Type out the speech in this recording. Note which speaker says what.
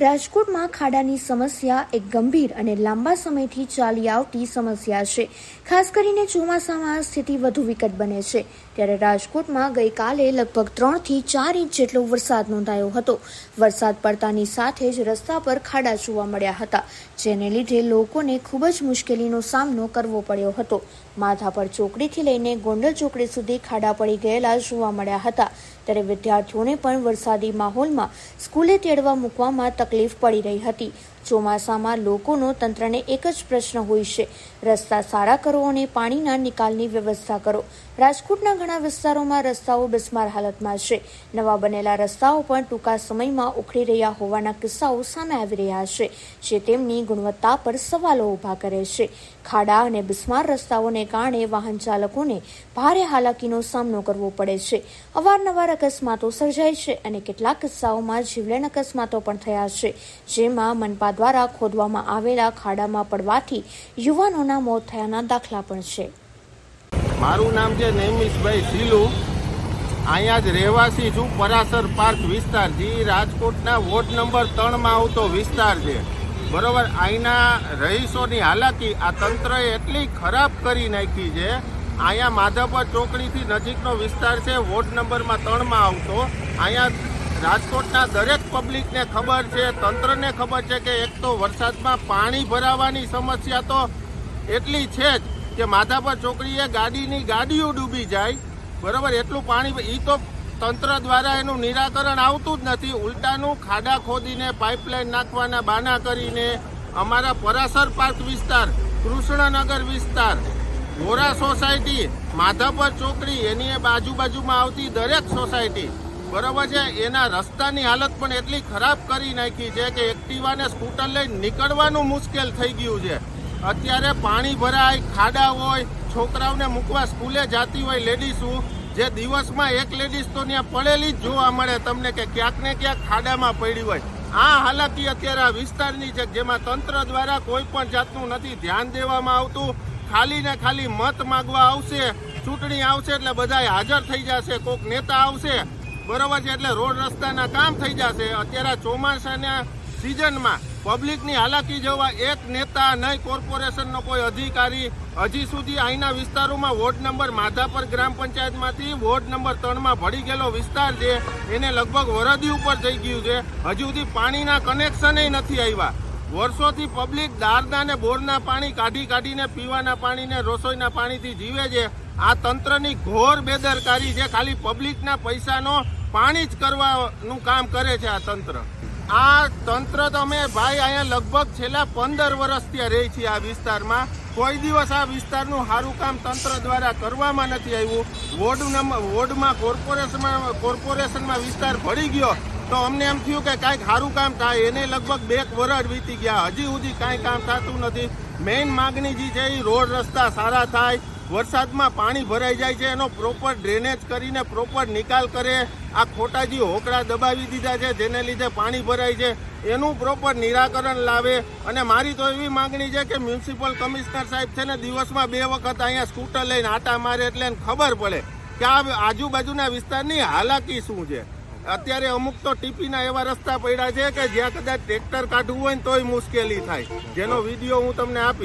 Speaker 1: રાજકોટમાં ખાડાની સમસ્યા એક ગંભીર અને લાંબા સમયથી ચાલી આવતી સમસ્યા છે. ખાસ કરીને ચોમાસામાં સ્થિતિ વધુ વિકટ બને છે. ત્યારે રાજકોટમાં ગઈકાલે લગભગ ત્રણથી ચાર ઇંચ જેટલો વરસાદ નોંધાયો હતો. વરસાદ પડતાની સાથે જ રસ્તા પર ખાડા જોવા મળ્યા હતા, જેને લીધે લોકોને ખૂબ જ મુશ્કેલીનો સામનો કરવો પડ્યો હતો. માધાપર ચોકડીથી લઈને ગોંડલ ચોકડી સુધી ખાડા પડી ગયેલા જોવા મળ્યા હતા. ત્યારે વિદ્યાર્થીઓને પણ વરસાદી માહોલમાં સ્કૂલે તેડવા મૂકવામાં તકલીફ પડી રહી હતી. ચોમાસામાં લોકોનો તંત્રને એક જ પ્રશ્ન હોય છે. રસ્તા સારા કરો અને પાણીના નિકાલની વ્યવસ્થા કરો. રાજકોટના ઘણા વિસ્તારોમાં રસ્તાઓ બિસ્માર હાલતમાં છે. નવા બનેલા રસ્તાઓ પણ ટૂંકા સમયમાં ઉખડી રહ્યા હોવાના કિસ્સાઓ સામે આવી રહ્યા છે, જે તેમની ગુણવત્તા પર સવાલો ઊભા કરે છે. ખાડા અને બિસ્માર રસ્તાઓને કારણે વાહન ચાલકોને ભારે હાલાકીનો સામનો કરવો પડે છે. અવારનવાર અકસ્માતો સર્જાય છે અને કેટલાક કિસ્સાઓમાં જીવલેણ અકસ્માતો પણ થયા છે, જેમાં મનપા દ્વારા ખોદવામાં આવેલા ખાડામાં પડવાથી યુવાનોના મોત થયાના દાખલા પણ છે.
Speaker 2: મારું નામ છે નૈમિષભાઈ સિલુ અહીંયા જ રહેવાસી છું પરાસર પાર્ક વિસ્તાર. જે, રાજકોટના વોર્ડ નંબર ત્રણમાં આવતો વિસ્તાર છે. બરોબર, અહીંના રહીશોની હાલાકી આ તંત્રએ એટલી ખરાબ કરી નાખી છે. અહીંયા માધાપર ચોકડીથી નજીકનો વિસ્તાર છે, વોર્ડ નંબરમાં ત્રણમાં આવતો અહીંયા રાજકોટના દરેક પબ્લિકને ખબર છે, તંત્રને ખબર છે કે એક તો વરસાદમાં પાણી ભરાવાની સમસ્યા તો એટલી છે જ કે માધાપર ચોકડીએ ગાડીની ગાડીઓ ડૂબી જાય, બરાબર? એટલું પાણી એ તો તંત્ર દ્વારા એનું નિરાકરણ આવતું જ નથી. ઉલટાનું ખાડા ખોદીને પાઇપલાઇન નાખવાના બાના કરીને અમારા પરાસર પાર્ક વિસ્તાર, કૃષ્ણનગર વિસ્તાર ગોરા સોસાયટી માધાપર ચોકડી, એની બાજુ બાજુમાં આવતી દરેક સોસાયટી બરોબર છે, એના રસ્તાની હાલત પણ એટલી ખરાબ કરી નાખી છે કે એક્ટિવાને સ્કૂટર લઈને નીકળવાનું મુશ્કેલ થઈ ગયું છે. અત્યારે પાણી ભરાય, ખાડા હોય, છોકરાઓને મૂકવા સ્કૂલે જાતી હોય લેડીઝો જે દિવસમાં એક લેડીઝ તો ત્યાં પડેલી જ જોવા મળે તમને કે ક્યાંક ને ક્યાંક ખાડામાં પડી હોય. આ હાલાકી અત્યારે આ વિસ્તારની છે, જેમાં તંત્ર દ્વારા કોઈ પણ જાતનું નથી ધ્યાન દેવામાં આવતું. ખાલી ને ખાલી મત માગવા આવશે, ચૂંટણી આવશે એટલે બધા હાજર થઈ જશે, કોઈક નેતા આવશે બરોબર છે, એટલે રોડ રસ્તાના કામ થઈ જશે. અત્યારે ચોમાસાના સિઝનમાં પબ્લિકની હાલાકી જોવા એક નેતા નહીં, કોર્પોરેશનનો કોઈ અધિકારી. હજી સુધી અહીંના વિસ્તારોમાં વોર્ડ નંબર માધાપર ગ્રામ પંચાયતમાંથી વોર્ડ નંબર ત્રણમાં ભળી ગયેલો વિસ્તાર છે. એને લગભગ વરદી ઉપર થઈ ગયું છે. હજુ સુધી પાણીના કનેક્શન નથી આવ્યા. વર્ષોથી પબ્લિક દારના ને બોરના પાણી કાઢી કાઢીને પીવાના પાણીને રસોઈના પાણીથી જીવે છે. આ તંત્રની ઘોર બેદરકારી છે. ખાલી પબ્લિકના પૈસાનો પાણી જ કરવાનું કામ કરે છે આ તંત્ર. આ તંત્ર તમે ભાઈ અહીંયા લગભગ છેલ્લા પંદર વર્ષ ત્યાં રહી છીએ આ વિસ્તારમાં. કોઈ દિવસ આ વિસ્તારનું સારું કામ તંત્ર દ્વારા કરવામાં નથી આવ્યું. વોર્ડ વોર્ડમાં કોર્પોરેશનમાં કોર્પોરેશનમાં વિસ્તાર ભળી ગયો તો અમને એમ થયું કે કાંઈક સારું કામ થાય. એને લગભગ બે વરસ વીતી ગયા. હજી સુધી કાંઈ કામ થતું નથી. મેઇન માગણી જે છે એ રોડ રસ્તા સારા થાય. વરસાદમાં પાણી ભરાઈ જાય છે, એનો પ્રોપર ડ્રેનેજ કરીને પ્રોપર નિકાલ કરે. આ ખોટા જે હોકડા દબાવી દીધા છે, જેને લીધે પાણી ભરાય છે. એનું પ્રોપર નિરાકરણ લાવે. અને મારી તો એવી માંગણી છે કે મ્યુનિસિપલ કમિશનર સાહેબ છે ને દિવસમાં બે વખત અહીંયા સ્કૂટર લઈને આટા મારે એટલે ખબર પડે કે આ આજુબાજુના વિસ્તારની હાલાકી શું છે. અત્યારે અમુક તો ટીપીના એવા રસ્તા પડ્યા છે કે જ્યાં કદાચ ટ્રેક્ટર કાઢવું હોય ને તોય મુશ્કેલી થાય. જેનો વીડિયો હું તમને આપીશ.